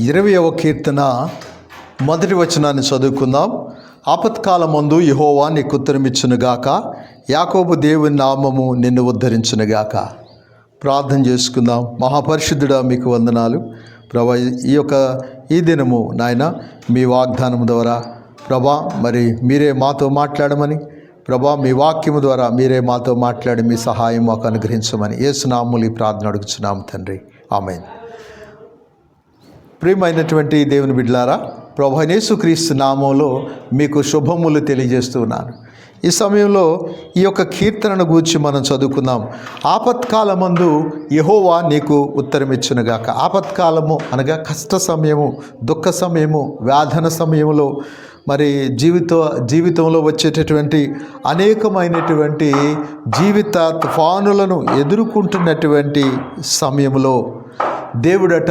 ఇరవయవ కీర్తన మొదటి వచనాన్ని చదువుకుందాం. ఆపత్కాలమందు యహోవా నీకు ఉత్తరమిచ్చునుగాక. యాకోబు దేవుని నామము నిన్ను ఉద్ధరించునుగాక. ప్రార్థన చేసుకుందాం. మహాపరిశుద్ధుడా మీకు వందనాలు. ప్రభా ఈ యొక్క ఈ దినము నాయన మీ వాగ్దానం ద్వారా ప్రభా మరి మీరే మాతో మాట్లాడమని ప్రభా మీ వాక్యము ద్వారా మీరే మాతో మాట్లాడి మీ సహాయం మాకు అనుగ్రహించమని ఏసునాములు ఈ ప్రార్థన అడుగుతున్నాము తండ్రి. ఆమె ప్రియమైనటువంటి దేవుని బిడ్లారా ప్రభనేసు క్రీస్తు నామంలో మీకు శుభములు తెలియజేస్తున్నాను ఈ సమయంలో ఈ యొక్క కీర్తనను గూర్చి మనం చదువుకుందాం. ఆపత్కాలమందు యహోవా నీకు ఉత్తరమిచ్చునుగాక. ఆపత్కాలము అనగా కష్ట సమయము దుఃఖ సమయము వ్యాధన సమయంలో మరి జీవిత జీవితంలో వచ్చేటటువంటి అనేకమైనటువంటి జీవిత తుఫానులను ఎదుర్కొంటున్నటువంటి సమయంలో దేవుడట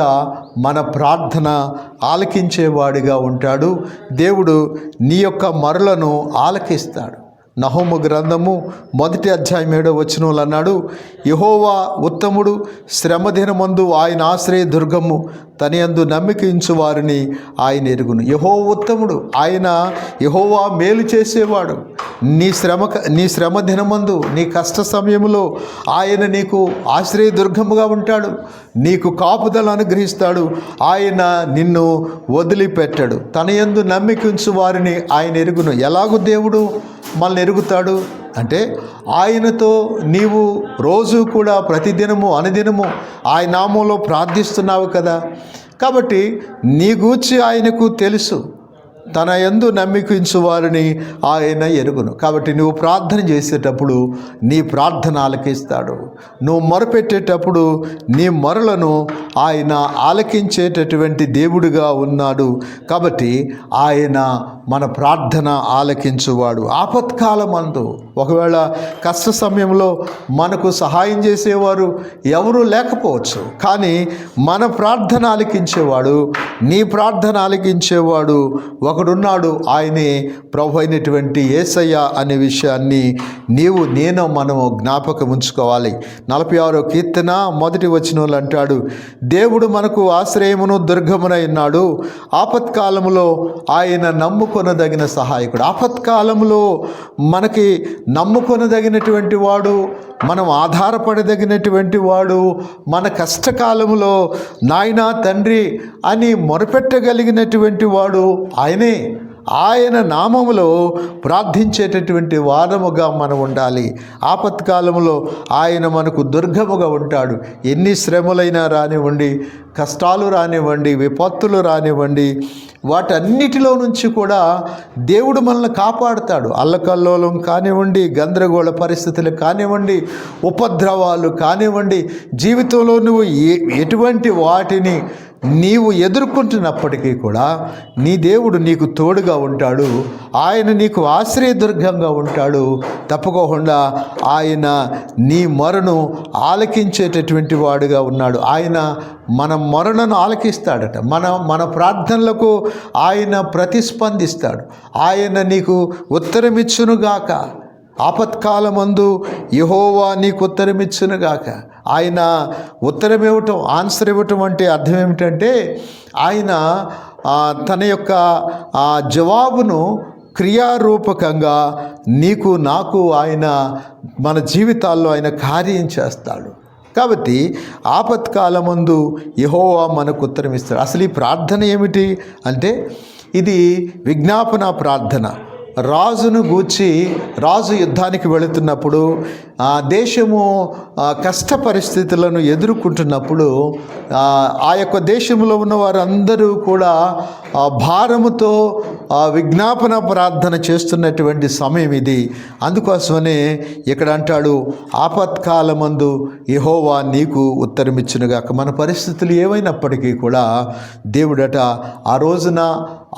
మన ప్రార్థన ఆలకించేవాడిగా ఉంటాడు. దేవుడు నీ యొక్క మరలను ఆలకిస్తాడు. నహోము గ్రంథము మొదటి అధ్యాయం ఏడో వచనంలో అన్నాడు యహోవా ఉత్తముడు శ్రమదినమందు ఆయన ఆశ్రయ దుర్గము తనయందు నమ్మికించు వారిని ఆయన ఎరుగును. యహో ఉత్తముడు ఆయన యహోవా మేలు చేసేవాడు. నీ శ్రమ నీ శ్రమ దినమందు నీ కష్ట సమయంలో ఆయన నీకు ఆశ్రయ దుర్గముగా ఉంటాడు. నీకు కాపుదల అనుగ్రహిస్తాడు. ఆయన నిన్ను వదిలిపెట్టాడు. తన యందు నమ్మికించు వారిని ఆయన ఎరుగును. ఎలాగూ దేవుడు? మనల్ని ఎరుగుతాడు. అంటే ఆయనతో నీవు రోజు కూడా ప్రతిదినము అనుదినము ఆయన నామంలో ప్రార్థిస్తున్నావు కదా. కాబట్టి నీ గూర్చి ఆయనకు తెలుసు. తన ఎందు నమ్మికించు వారిని ఆయన ఎరుగును. కాబట్టి నువ్వు ప్రార్థన చేసేటప్పుడు నీ ప్రార్థన ఆలకిస్తాడు నువ్వు మొరపెట్టేటప్పుడు నీ మొరలను ఆయన ఆలకించేటటువంటి దేవుడిగా ఉన్నాడు. కాబట్టి ఆయన మన ప్రార్థన ఆలకించువాడు. ఆపత్కాలమందు ఒకవేళ కష్ట సమయంలో మనకు సహాయం చేసేవారు ఎవరూ లేకపోవచ్చు. కానీ మన ప్రార్థన ఆలకించేవాడు నీ ప్రార్థన ఆలకించేవాడు ఒక ఒకడున్నాడు. ఆయనే ప్రభు అయినటువంటి ఏసయ్య అనే విషయాన్ని నీవు నేను మనము జ్ఞాపకం ఉంచుకోవాలి. నలభై ఆరో కీర్తన మొదటి వచనంలో అంటాడు దేవుడు మనకు ఆశ్రయమును దుర్గమునై ఉన్నాడు. ఆపత్కాలములో ఆయన నమ్ముకొనదగిన సహాయకుడు. ఆపత్కాలంలో మనకి నమ్ముకొనదగినటువంటి వాడు మనం ఆధారపడదగినటువంటి వాడు మన కష్టకాలంలో నాయనా తండ్రి అని మొరపెట్టగలిగినటువంటి వాడు ఆయనే. ఆయన నామములో ప్రార్థించేటటువంటి వారముగా మనం ఉండాలి. ఆపత్కాలంలో ఆయన మనకు దుర్గముగా ఉంటాడు. ఎన్ని శ్రమలైనా రానివ్వండి. కష్టాలు రానివ్వండి విపత్తులు రానివ్వండి వాటన్నిటిలో నుంచి కూడా దేవుడు మనల్ని కాపాడుతాడు. అల్లకల్లోలం కానివ్వండి గందరగోళ పరిస్థితులు కానివ్వండి ఉపద్రవాలు కానివ్వండి జీవితంలో నువ్వు ఏ ఎటువంటి వాటిని నీవు ఎదుర్కొంటున్నప్పటికీ కూడా నీ దేవుడు నీకు తోడుగా ఉంటాడు. ఆయన నీకు ఆశ్రయదుర్గంగా ఉంటాడు. తప్పకోకుండా ఆయన నీ మొరను ఆలకించేటటువంటి వాడుగా ఉన్నాడు. ఆయన మన మొరలను ఆలకిస్తాడట. మన మన ప్రార్థనలకు ఆయన ప్రతిస్పందిస్తాడు. ఆయన నీకు ఉత్తరమిచ్చునుగాక. ఆపత్కాలమందు యహోవా నీకు ఉత్తరమిచ్చునుగాక. ఆయన ఉత్తరం ఇవ్వటం ఆన్సర్ ఇవ్వటం అంటే అర్థం ఏమిటంటే ఆయన తన యొక్క ఆ జవాబును క్రియారూపకంగా నీకు నాకు ఆయన మన జీవితాల్లో ఆయన కార్యం చేస్తాడు. కాబట్టి ఆపత్కాలమందు యహోవా మనకు ఉత్తరం ఇస్తాడు అసలు ఈ ప్రార్థన ఏమిటి? అంటే ఇది విజ్ఞాపన ప్రార్థన. రాజును గూర్చి రాజు యుద్ధానికి వెళుతున్నప్పుడు ఆ దేశము కష్ట పరిస్థితులను ఎదుర్కొంటున్నప్పుడు ఆ, యొక్క దేశంలో ఉన్న వారందరూ కూడా భారముతో విజ్ఞాపన ప్రార్థన చేస్తున్నటువంటి సమయం ఇది. అందుకోసమనే ఇక్కడ అంటాడు ఆపత్కాలమందు యహోవా నీకు ఉత్తరమిచ్చునుగాక. మన పరిస్థితులు ఏమైనప్పటికీ కూడా దేవుడట ఆ రోజున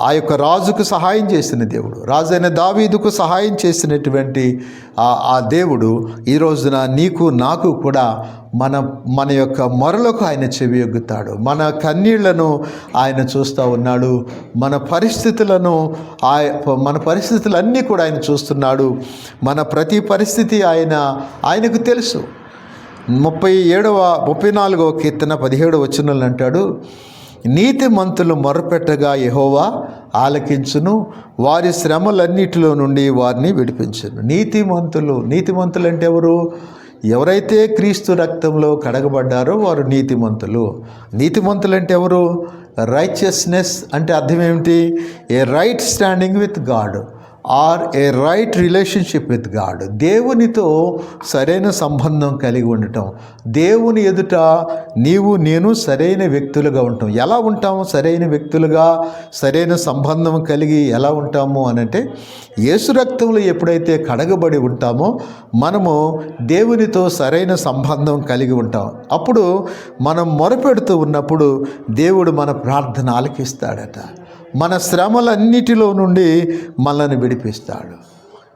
ఆ యొక్క రాజుకు సహాయం చేసిన దేవుడు. రాజైన దావీదుకు సహాయం చేసినటువంటి ఆ దేవుడు ఈ రోజున నీకు నాకు కూడా మన మన యొక్క మొరలకు ఆయన చెవియొగ్గుతాడు మన కన్నీళ్ళను ఆయన చూస్తూ ఉన్నాడు. మన పరిస్థితులను ఆయ మన పరిస్థితులన్నీ కూడా ఆయన చూస్తున్నాడు. మన ప్రతి పరిస్థితి ఆయన ఆయనకు తెలుసు. ముప్పై ఏడవ ముప్పై నాలుగవ కీర్తన పదిహేడవ వచనంలో అంటాడు నీతి మంతులు మొరపెట్టగా యహోవా ఆలకించును. వారి శ్రమలన్నిటిలో నుండి వారిని విడిపించును. నీతిమంతులు నీతిమంతులు అంటే ఎవరు? ఎవరైతే క్రీస్తు రక్తంలో కడగబడ్డారో వారు నీతిమంతులు. నీతిమంతులు అంటే ఎవరు? రైచియస్నెస్ అంటే అర్థం ఏమిటి? A right standing with God or a right relationship with God. దేవునితో సరైన సంబంధం కలిగి ఉండటం. దేవుని ఎదుట నీవు నేను సరైన వ్యక్తులుగా ఉంటాం. ఎలా ఉంటాము సరైన వ్యక్తులుగా సరైన సంబంధం కలిగి ఎలా ఉంటాము అని అంటే యేసు రక్తంలో ఎప్పుడైతే కడగబడి ఉంటామో మనము దేవునితో సరైన సంబంధం కలిగి ఉంటాం. అప్పుడు మనం మొరపెడుతూ ఉన్నప్పుడు దేవుడు మన ప్రార్థన ఆలకిస్తాడట. మన శ్రమలన్నిటిలో నుండి మనల్ని విడిపిస్తాడు.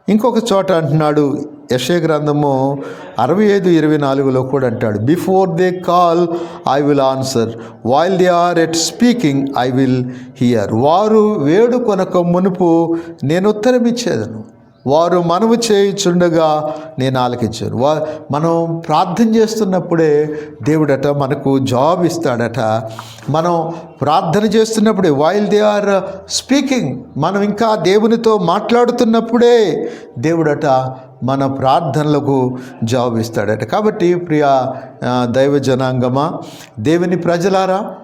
ఇంకొక చోట అంటున్నాడు యశయ గ్రంథము అరవై ఐదు ఇరవై నాలుగులో కూడా అంటాడు before they call I will answer while they are at speaking I will hear వారు వేడుకొనక మునుపు నేను ఉత్తరం ఇచ్చేదను వారు మనము చేయుచుండగా నేను ఆలకించాను. వా మనం ప్రార్థన చేస్తున్నప్పుడే దేవుడట మనకు జాబ్ ఇస్తాడట. మనం ప్రార్థన చేస్తున్నప్పుడే వైల్ దే ఆర్ స్పీకింగ్ మనం ఇంకా దేవునితో మాట్లాడుతున్నప్పుడే దేవుడట మన ప్రార్థనలకు జాబ్ ఇస్తాడట. కాబట్టి ప్రియ దైవ జనాంగమా దేవుని ప్రజలారా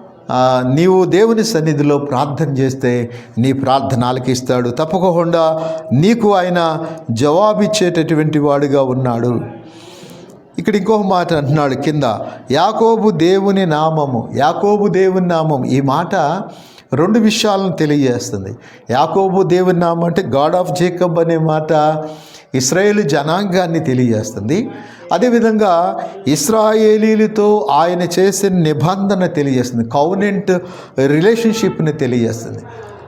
నీవు దేవుని సన్నిధిలో ప్రార్థన చేస్తే నీ ప్రార్థన ఆలకిస్తాడు తప్పకుండా నీకు ఆయన జవాబిచ్చేటటువంటి వాడుగా ఉన్నాడు. ఇక్కడ ఇంకొక మాట అంటున్నాడు కింద యాకోబు దేవుని నామము యాకోబు దేవుని నామం. ఈ మాట రెండు విషయాలను తెలియజేస్తుంది. యాకోబు దేవుని నామం అంటే గాడ్ ఆఫ్ జేకబ్ అనే మాట ఇస్రాయేల్ జనాంగాన్ని తెలియజేస్తుంది. అదేవిధంగా ఇస్రాయేలీలతో ఆయన చేసిన నిబంధన తెలియజేస్తుంది కౌనెంట్ రిలేషన్షిప్ని తెలియజేస్తుంది.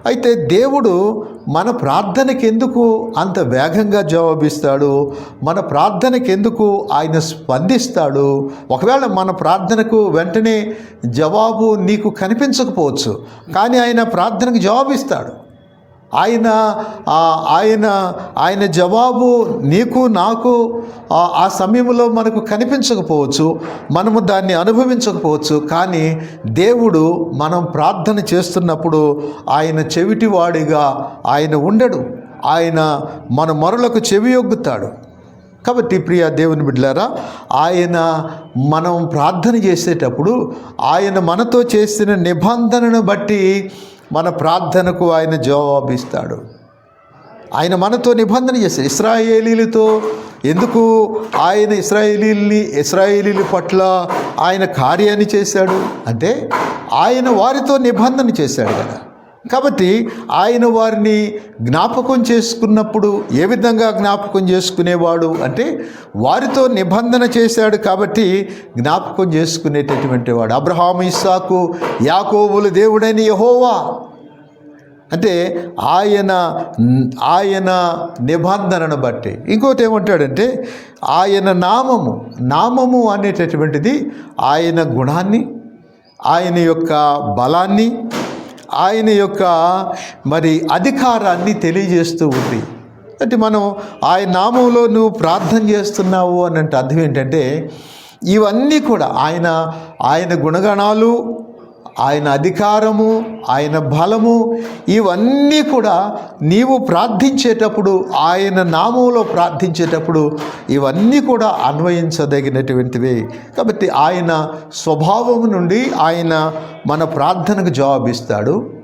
అయితే దేవుడు మన ప్రార్థనకి ఎందుకు అంత వేగంగా జవాబిస్తాడు? మన ప్రార్థనకి ఎందుకు ఆయన స్పందిస్తాడు? ఒకవేళ మన ప్రార్థనకు వెంటనే జవాబు నీకు కనిపించకపోవచ్చు కానీ ఆయన ప్రార్థనకు జవాబిస్తాడు. ఆయన ఆయన ఆయన జవాబు నీకు నాకు ఆ, సమయంలో మనకు కనిపించకపోవచ్చు. మనము దాన్ని అనుభవించకపోవచ్చు. కానీ దేవుడు మనం ప్రార్థన చేస్తున్నప్పుడు ఆయన చెవిటివాడిగా ఆయన ఉండడు. ఆయన మన మొరలకు చెవియొగ్గుతాడు కాబట్టి ప్రియ దేవుని బిడ్డలారా ఆయన మనం ప్రార్థన చేసేటప్పుడు ఆయన మనతో చేసిన నిబంధనను బట్టి మన ప్రార్థనకు ఆయన జవాబిస్తాడు. ఆయన మనతో నిబంధన చేశాడు. ఇస్రాయేలీలతో ఎందుకు ఆయన ఇస్రాయేలీల్ని ఇస్రాయేలీల పట్ల ఆయన కార్యాన్ని చేశాడు? అంటే ఆయన వారితో నిబంధన చేశాడు కదా. కాబట్టి ఆయన వారిని జ్ఞాపకం చేసుకున్నప్పుడు ఏ విధంగా జ్ఞాపకం చేసుకునేవాడు అంటే వారితో నిబంధన చేశాడు కాబట్టి జ్ఞాపకం చేసుకునేటటువంటి వాడు. అబ్రహాం ఇస్సాకు యాకోబులు దేవుడైన యహోవా. అంటే ఆయన ఆయన నిబంధనను బట్టి. ఇంకోటి ఏమంటాడంటే ఆయన నామము నామము అనేటటువంటిది ఆయన గుణాన్ని ఆయన యొక్క బలాన్ని ఆయన యొక్క మరి అధికారాన్ని తెలియజేస్తూ ఉంది. అంటే మనం ఆయన నామంలో నువ్వు ప్రార్థన చేస్తున్నావు అన్నట్టు అర్థం ఏంటంటే ఇవన్నీ కూడా ఆయన ఆయన గుణగణాలు ఆయన అధికారము ఆయన బలము ఇవన్నీ కూడా నీవు ప్రార్థించేటప్పుడు ఆయన నామంలో ప్రార్థించేటప్పుడు ఇవన్నీ కూడా అన్వయించదగినటువంటివే. కాబట్టి ఆయన స్వభావం నుండి ఆయన మన ప్రార్థనకు జవాబిస్తాడు.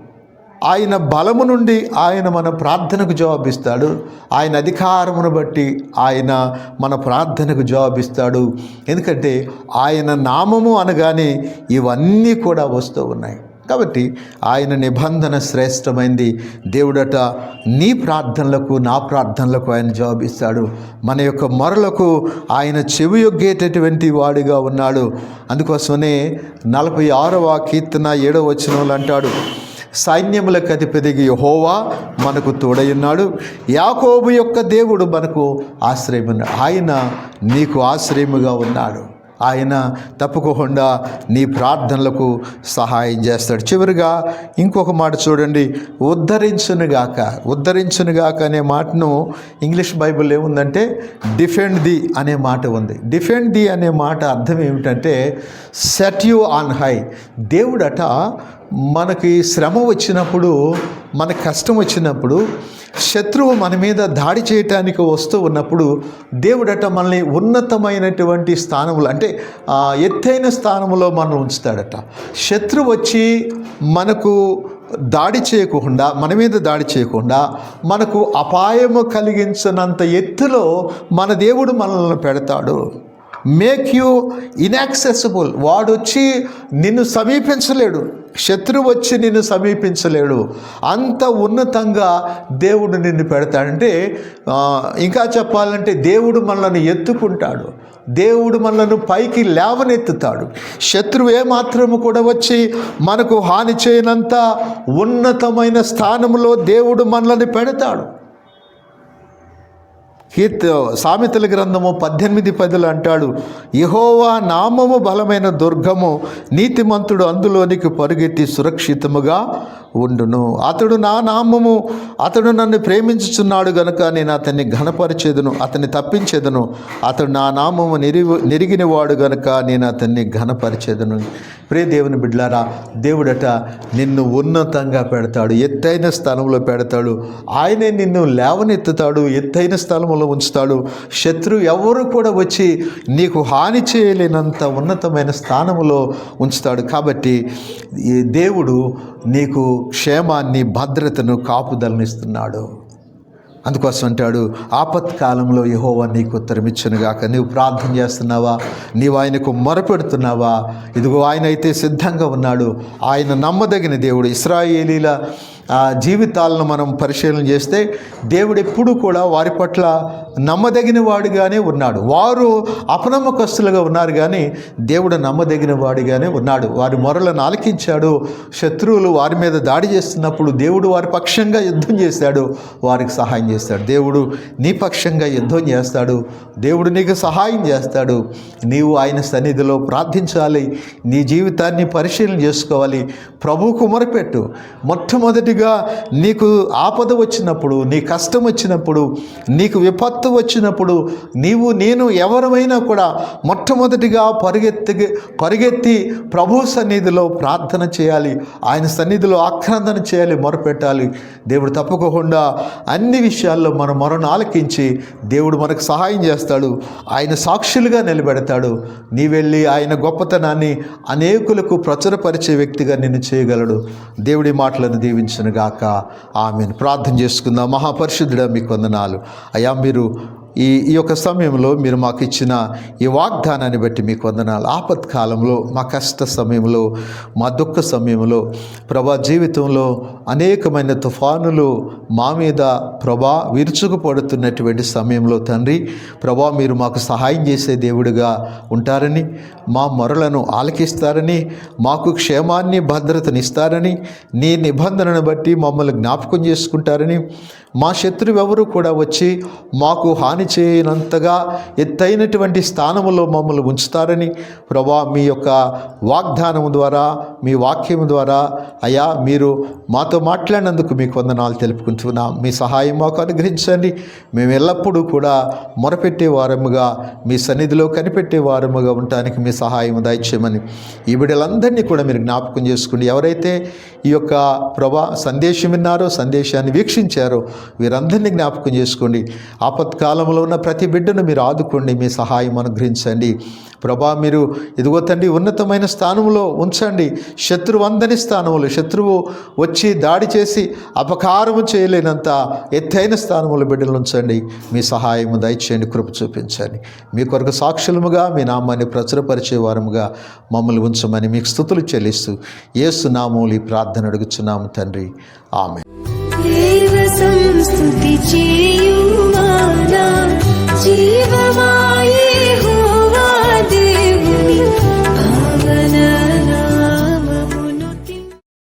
ఆయన బలము నుండి ఆయన మన ప్రార్థనకు జవాబిస్తాడు. ఆయన అధికారమును బట్టి ఆయన మన ప్రార్థనకు జవాబిస్తాడు. ఎందుకంటే ఆయన నామము అనగానే ఇవన్నీ కూడా వస్తూ ఉన్నాయి. కాబట్టి ఆయన నిబంధన శ్రేష్టమైంది. దేవుడట నీ ప్రార్థనలకు నా ప్రార్థనలకు ఆయన జవాబిస్తాడు. మన యొక్క మొరలకు ఆయన చెవి యొగ్గేటటువంటి వాడిగా ఉన్నాడు. అందుకోసమనే నలభై ఆరవ కీర్తన ఏడవ వచనంలో అంటాడు. సైన్యములకు అధిపతికి యెహోవా మనకు తోడయున్నాడు యాకోబు యొక్క దేవుడు మనకు ఆశ్రయమున్నాడు ఆయన నీకు ఆశ్రయముగా ఉన్నాడు. ఆయన తప్పుకోకుండా నీ ప్రార్థనలకు సహాయం చేస్తాడు. చివరిగా ఇంకొక మాట చూడండి. ఉద్ధరించునుగాక ఉద్ధరించునుగాక అనే మాటను ఇంగ్లీష్ బైబిల్ ఏముందంటే డిఫెండ్ ది అనే మాట ఉంది. డిఫెండ్ ది అనే మాట అర్థం ఏమిటంటే సెట్ యు ఆన్ హై దేవుడట మనకి శ్రమ వచ్చినప్పుడు మనకు కష్టం వచ్చినప్పుడు శత్రువు మన మీద దాడి చేయటానికి వస్తూ ఉన్నప్పుడు దేవుడట మనల్ని ఉన్నతమైనటువంటి స్థానములు అంటే ఆ, ఎత్తైన స్థానంలో మనం ఉంచుతాడట. శత్రువు వచ్చి మనకు దాడి చేయకుండా మన మీద దాడి చేయకుండా మనకు అపాయము కలిగించినంత ఎత్తులో మన దేవుడు మనల్ని పెడతాడు. మేక్ యూ ఇన్యాక్సెసిబుల్ వాడు వచ్చి నిన్ను సమీపించలేడు. శత్రువు వచ్చి నిన్ను సమీపించలేడు. అంత ఉన్నతంగా దేవుడు నిన్ను పెడతాడంటే ఇంకా చెప్పాలంటే దేవుడు మనల్ని ఎత్తుకుంటాడు. దేవుడు మనలను పైకి లేవనెత్తుతాడు. శత్రువు ఏమాత్రము కూడా వచ్చి మనకు హాని చేయనంత ఉన్నతమైన స్థానంలో దేవుడు మనల్ని పెడతాడు. కీర్త సామెతల గ్రంథము పద్దెనిమిది పదులు అంటాడు యహోవా నామము బలమైన దుర్గము నీతిమంతుడు అందులోనికి పరుగెత్తి సురక్షితముగా ఉండును. అతడు నా నామము అతడు నన్ను ప్రేమించుచున్నాడు గనుక నేను అతన్ని ఘనపరిచేదను అతన్ని తప్పించేదను. అతడు నా నామము నిరిగి నిరిగినవాడు గనుక నేను అతన్ని ఘనపరిచేదను. ప్రే దేవుని బిడ్లారా దేవుడట నిన్ను ఉన్నతంగా పెడతాడు ఎత్తైన స్థలంలో పెడతాడు. ఆయనే నిన్ను లేవనెత్తుతాడు ఎత్తైన స్థలంలో ఉంచుతాడు. శత్రువు ఎవరు కూడా వచ్చి నీకు హాని చేయలేనంత ఉన్నతమైన స్థానంలో ఉంచుతాడు. కాబట్టి ఈ దేవుడు నీకు క్షేమాన్ని భద్రతను కాపుదలనిస్తున్నాడు అందుకోసం అంటాడు ఆపత్కాలంలో యహోవా నీకు ఉత్తరమిచ్చునుగాక నీవు ప్రార్థన చేస్తున్నావా? నీవు ఆయనకు మొరపెడుతున్నావా? ఇదిగో ఆయన అయితే సిద్ధంగా ఉన్నాడు. ఆయన నమ్మదగిన దేవుడు. ఇస్రాయేలీల జీవితాలను మనం పరిశీలన చేస్తే దేవుడు ఎప్పుడూ కూడా వారి పట్ల నమ్మదగిన వాడిగానే ఉన్నాడు. వారు అపనమ్మకస్తులుగా ఉన్నారు కానీ దేవుడు నమ్మదగిన వాడిగానే ఉన్నాడు. వారి మొరలను ఆలకించాడు. శత్రువులు వారి మీద దాడి చేస్తున్నప్పుడు దేవుడు వారి పక్షంగా యుద్ధం చేశాడు. వారికి సహాయం చేస్తాడు. దేవుడు నీ పక్షంగా యుద్ధం చేస్తాడు. దేవుడు నీకు సహాయం చేస్తాడు. నీవు ఆయన సన్నిధిలో ప్రార్థించాలి. నీ జీవితాన్ని పరిశీలన చేసుకోవాలి. ప్రభువుకు మొరపెట్టు. రీతిగా నీకు ఆపద వచ్చినప్పుడు నీ కష్టం వచ్చినప్పుడు నీకు విపత్తు వచ్చినప్పుడు నీవు నేను ఎవరమైనా కూడా మొట్టమొదటిగా పరిగెత్తి పరిగెత్తి ప్రభు సన్నిధిలో ప్రార్థన చేయాలి. ఆయన సన్నిధిలో ఆక్రందన చేయాలి మొరపెట్టాలి. దేవుడు తప్పకుండా అన్ని విషయాల్లో మన మొరను ఆలకించి దేవుడు మనకు సహాయం చేస్తాడు. ఆయన సాక్షులుగా నిలబెడతాడు. నీ వెళ్ళి ఆయన గొప్పతనాన్ని అనేకులకు ప్రచురపరిచే వ్యక్తిగా నిన్ను చేయగలడు. దేవుడి మాటలను దీవించను గాక ఆమెను. ప్రార్థన చేసుకుందాం. మహాపరిశుద్ధుడ మీకు వందనాలు. అయ్యా మీరు ఈ ఈ యొక్క సమయంలో మీరు మాకు ఇచ్చిన ఈ వాగ్దానాన్ని బట్టి మీకు వందనాలు. ఆపత్కాలంలో మా కష్ట సమయంలో మా దుఃఖ సమయంలో ప్రభా జీవితంలో అనేకమైన తుఫానులు మా మీద ప్రభా విరుచుకుపడుతున్నటువంటి సమయంలో తండ్రి ప్రభా మీరు మాకు సహాయం చేసే దేవుడిగా ఉంటారని మా మొరలను ఆలకిస్తారని మాకు క్షేమాన్ని భద్రతనిస్తారని నీ నిబంధనను బట్టి మమ్మల్ని జ్ఞాపకం చేసుకుంటారని మా శత్రువు ఎవరు కూడా వచ్చి మాకు హాని చేయనంతగా ఎత్తైనటువంటి స్థానములో మమ్మల్ని ఉంచుతారని ప్రభా మీ యొక్క వాగ్దానం ద్వారా మీ వాక్యం ద్వారా అయా మీరు మాతో మాట్లాడినందుకు మీకు వందనాలు తెలుపుకుంటున్నాం. మీ సహాయం మాకు అనుగ్రహించండి. మేము ఎల్లప్పుడూ కూడా మొరపెట్టే వారముగా మీ సన్నిధిలో కనిపెట్టే వారముగా ఉండటానికి మీ సహాయం దయచేయమని ఈ బిడ్డలందరినీ కూడా మీరు జ్ఞాపకం చేసుకోండి ఎవరైతే ఈ యొక్క ప్రభా సందేశం విన్నారో సందేశాన్ని వీక్షించారో వీరందరినీ జ్ఞాపకం చేసుకోండి. ఆపత్కాలం ఆపత్కాలంలో ఉన్న ప్రతి బిడ్డను మీరు ఆదుకోండి మీ సహాయం అనుగ్రహించండి. ప్రభా మీరు ఇదిగో తండ్రి ఉన్నతమైన స్థానంలో ఉంచండి. శత్రువు అందని స్థానంలో శత్రువు వచ్చి దాడి చేసి అపకారము చేయలేనంత ఎత్తైన స్థానంలో బిడ్డలు ఉంచండి. మీ సహాయము దయచేయండి కృప చూపించండి. మీ కొరకు సాక్షులముగా మీ నామాన్ని ప్రచురపరిచే వారముగా మమ్మల్ని ఉంచమని మీకు స్థుతులు చెల్లిస్తూ ఏసునామూలి ప్రార్థన అడుగుచున్నాము తండ్రి. ఆమె संस्तुति चेयुवाना जीववाये